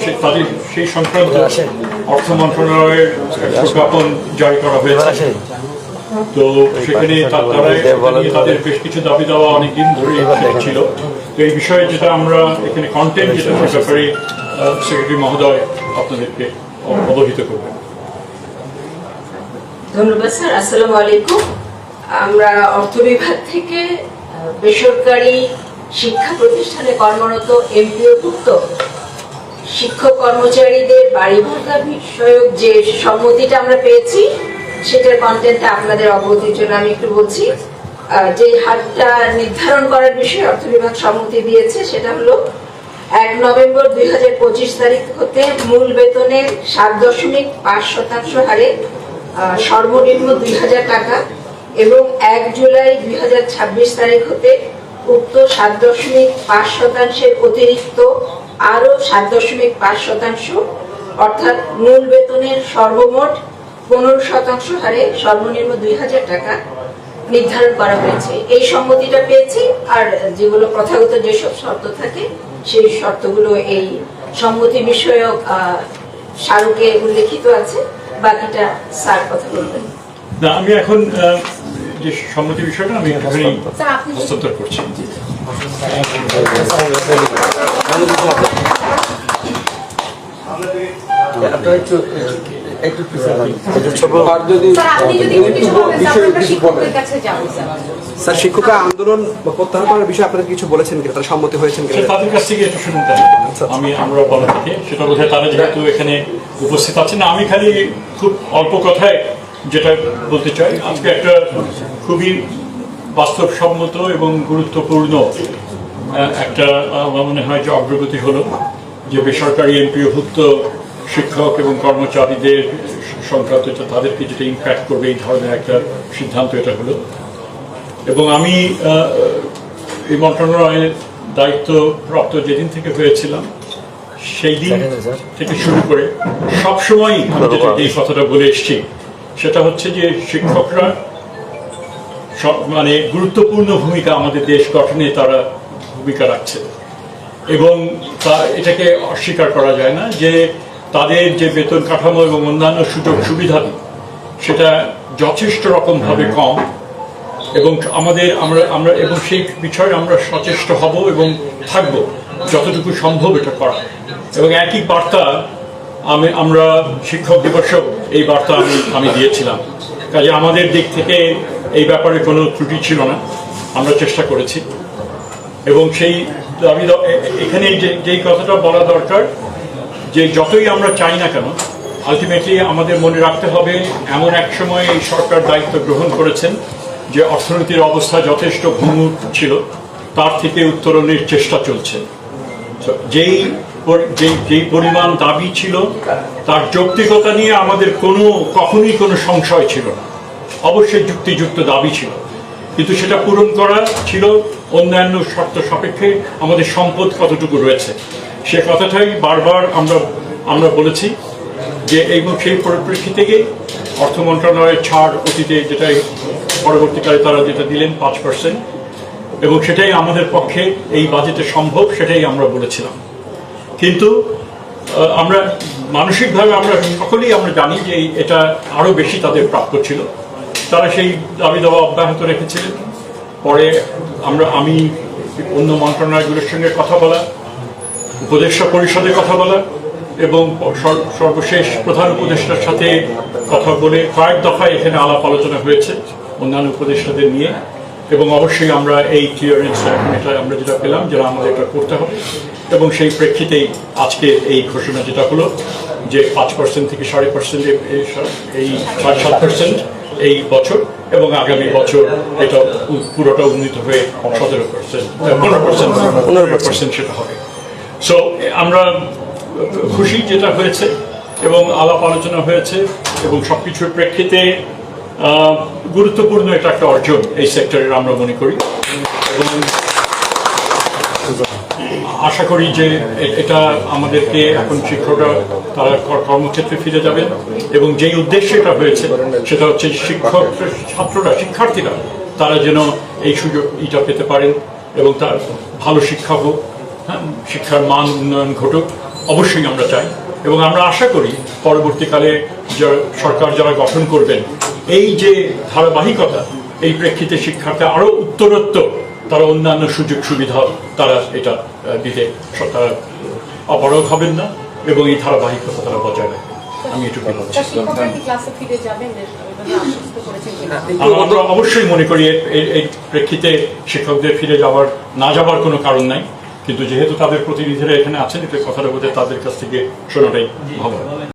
সে- তাদের সেই সংক্রান্ত অর্থ মন্ত্রণালয়ের প্রজ্ঞাপন জারি করা হয়েছে। তো সেখানে তাদের বেশ কিছু দাবি দেওয়া অনেকদিন ধরে ছিল। তো এই বিষয়ে যেটা আমরা এখানে কন্টেন্ট যেটা সে ব্যাপারে সেক্রেটারি মহোদয় আপনাদেরকে অবহিত করবেন। ধন্যবাদ স্যার। আসসালামু আলাইকুম। আমরা অর্থ বিভাগ থেকে বেসরকারি শিক্ষা প্রতিষ্ঠানে কর্মরত এমপিওভুক্ত শিক্ষক কর্মচারীদের বাড়ি ভাড়া বিষয়ক যে সম্মতিটা আমরা পেয়েছি, সেটার কন্টেন্টটা আপনাদের অবগতির জন্য আমি একটু বলছি। যে হারটা নির্ধারণ করার বিষয়ে অর্থ বিভাগ সম্মতি দিয়েছে, সেটা হলো এক নভেম্বর দুই হাজার পঁচিশ তারিখ হতে মূল বেতনের সাত দশমিক পাঁচ শতাংশ হারে সর্বনিম্ন দুই হাজার টাকা এবং এক জুলাই দুই হাজার ছাব্বিশ তারিখ হতে উক্ত সাত দশমিক পাঁচ শতাংশের অতিরিক্ত, আরও সাত দশমিক পাঁচ শতাংশ, অর্থাৎ মূল বেতনের সর্বমোট পনেরো শতাংশ হারে সর্বনিম্ন দুই হাজার টাকা নির্ধারণ করা হয়েছে। এই সম্মতিটা পেয়েছি, আর যেগুলো প্রথাগত যেসব শর্ত থাকে, সেই শর্তগুলো এই সম্মতি বিষয়ক স্মারকে উল্লেখিত আছে, বাকিটা স্যার কথা বলবেন। আমি এখন যে সম্মতি বিষয়টা আমি এখানে স্যার, আপনি- হস্তান্তর করছি। আপনারা একটু একটু আর যদি স্যার শিক্ষকরা আন্দোলন বা প্রত্যাহার করার বিষয়ে আপনারা কিছু বলেছেন কিনা? তারা সম্মতি হয়েছেন কিনা? তাদের কাছ থেকে একটু শুনুন তাহলে। আমি আমরা বলা থেকে সেটা বোধ তারা যেহেতু এখানে উপস্থিত আছেন না আমি খালি খুব অল্প কথায় যেটা বলতে চাই আজকে একটা খুবই বাস্তবসম্মত এবং গুরুত্বপূর্ণ একটা আমার মনে হয় যে অগ্রগতি হলো যে বেসরকারি এমপিওভুক্ত শিক্ষক এবং কর্মচারীদের সংক্রান্ত যেটা তাদেরকে যেটা ইম্প্যাক্ট করবে এই ধরনের একটা সিদ্ধান্ত এটা হলো। এবং আমি এই মন্ত্রণালয়ের দায়িত্ব প্রাপ্ত যেদিন থেকে হয়েছিলাম সেই দিন থেকে শুরু করে সবসময় আমি যেটা এই কথাটা বলে এসেছি সেটা হচ্ছে যে শিক্ষকরা মানে গুরুত্বপূর্ণ ভূমিকা আমাদের দেশ গঠনে তারা ভূমিকা রাখছে। এবং তা এটাকে অস্বীকার করা যায় না যে তাদের যে বেতন কাঠামো এবং অন্যান্য সুযোগ সুবিধা সেটা যথেষ্ট রকমভাবে কম এবং আমাদের আমরা আমরা এবং সেই বিষয়ে আমরা সচেষ্ট হব এবং থাকব যতটুকু সম্ভব এটা করা। এবং একই বার্তা আমি, আমরা শিক্ষক দিবসেও এই বার্তা আমি আমি দিয়েছিলাম। কাজে আমাদের দিক থেকে এই ব্যাপারে কোনো ত্রুটি ছিল না। আমরা চেষ্টা করেছি। এবং সেই আমি এখানে যে, যেই কথাটা বলা দরকার, যে যতই আমরা চাই না কেন আলটিমেটলি আমাদের মনে রাখতে হবে, এমন এক সময় এই সরকার দায়িত্ব গ্রহণ করেছেন যে অর্থনীতির অবস্থা যথেষ্ট ভঙ্গুর ছিল, তার থেকে উত্তরণের চেষ্টা চলছে। যেই যেই পরিমাণ দাবি ছিল, তার যৌক্তিকতা নিয়ে আমাদের কোনো, কখনোই কোনো সংশয় ছিল না। অবশ্যই যুক্তিযুক্ত দাবি ছিল। কিন্তু সেটা পূরণ করা ছিল অন্যান্য শর্ত সাপেক্ষে আমাদের সম্পদ কতটুকু রয়েছে। সে কথাটাই বারবার আমরা আমরা বলেছি যে এই সেই পরিপ্রেক্ষিতে অর্থ মন্ত্রণালয়ের ছাড় অতীতে যেটাই পরবর্তীকালে তারা যেটা দিলেন পাঁচ পার্সেন্ট এবং সেটাই আমাদের পক্ষে এই বাজেটে সম্ভব, সেটাই আমরা বলেছিলাম। কিন্তু আমরা মানসিকভাবে আমরা সকলেই আমরা জানি যে এটা আরও বেশি তাদের প্রাপ্য ছিল। তারা সেই দাবি দাওয়া অব্যাহত রেখেছিলেন। পরে আমরা, আমি, অন্য মন্ত্রণালয়গুলোর সঙ্গে কথা বলা, উপদেষ্টা পরিষদে কথা বলা, এবং সর- সর্বশেষ প্রধান উপদেষ্টার সাথে কথা বলে কয়েক দফায় এখানে আলাপ আলোচনা হয়েছে অন্যান্য উপদেষ্টাদের নিয়ে। এবং অবশ্যই আমরা এই ক্লিয়ারেন্স এখন এটা আমরা যেটা পেলাম যেটা আমাদের এটা করতে হবে। এবং সেই প্রেক্ষিতেই আজকে এই ঘোষণা যেটা হলো যে পাঁচ পার্সেন্ট থেকে সাড়ে পার্সেন্ট এই সাড়ে সাত পার্সেন্ট এই বছর এবং আগামী বছর এটা পুরোটা উন্নীত হয়ে সতেরো পার্সেন্ট পনেরো পার্সেন্ট পনেরো পার্সেন্ট সেটা হবে। সো আমরা খুশি যেটা হয়েছে এবং আলাপ আলোচনা হয়েছে এবং সবকিছুর প্রেক্ষিতে আহ, গুরুত্বপূর্ণ এটা একটা অর্জন এই সেক্টরের আমরা মনে করি। আশা করি যে এটা আমাদেরকে এখন শিক্ষকরা, তারা কর্মক্ষেত্রে ফিরে যাবেন এবং যেই উদ্দেশ্যে এটা হয়েছে, সেটা হচ্ছে শিক্ষক, ছাত্ররা, শিক্ষার্থীরা, তারা যেন এই সুযোগ, এটা পেতে পারেন এবং তার ভালো শিক্ষা হোক হ্যাঁ শিক্ষার মান উন্নয়ন ঘটুক, অবশ্যই আমরা চাই। এবং আমরা আশা করি পরবর্তীকালে যা- সরকার যারা গঠন করবেন এই যে ধারাবাহিকতা এই প্রেক্ষিতে শিক্ষার্থী আরও উত্তরোত্তর তারা অন্যান্য সুযোগ সুবিধা তারা এটা দিতে তারা অপারগ হবেন না এবং এই ধারাবাহিকতা তারা বজায় রাখবেন। আমি এটুকু কিনা? আমরা আমরা অবশ্যই মনে করি এ- এই- এই প্রেক্ষিতে শিক্ষকদের ফিরে যাওয়ার না যাওয়ার কোনো কারণ নাই। কিন্তু যেহেতু তাদের প্রতিনিধিরা এখানে আছেন এটা কথাটা বোধহয় তাদের কাছ থেকে শোনাটাই ভালো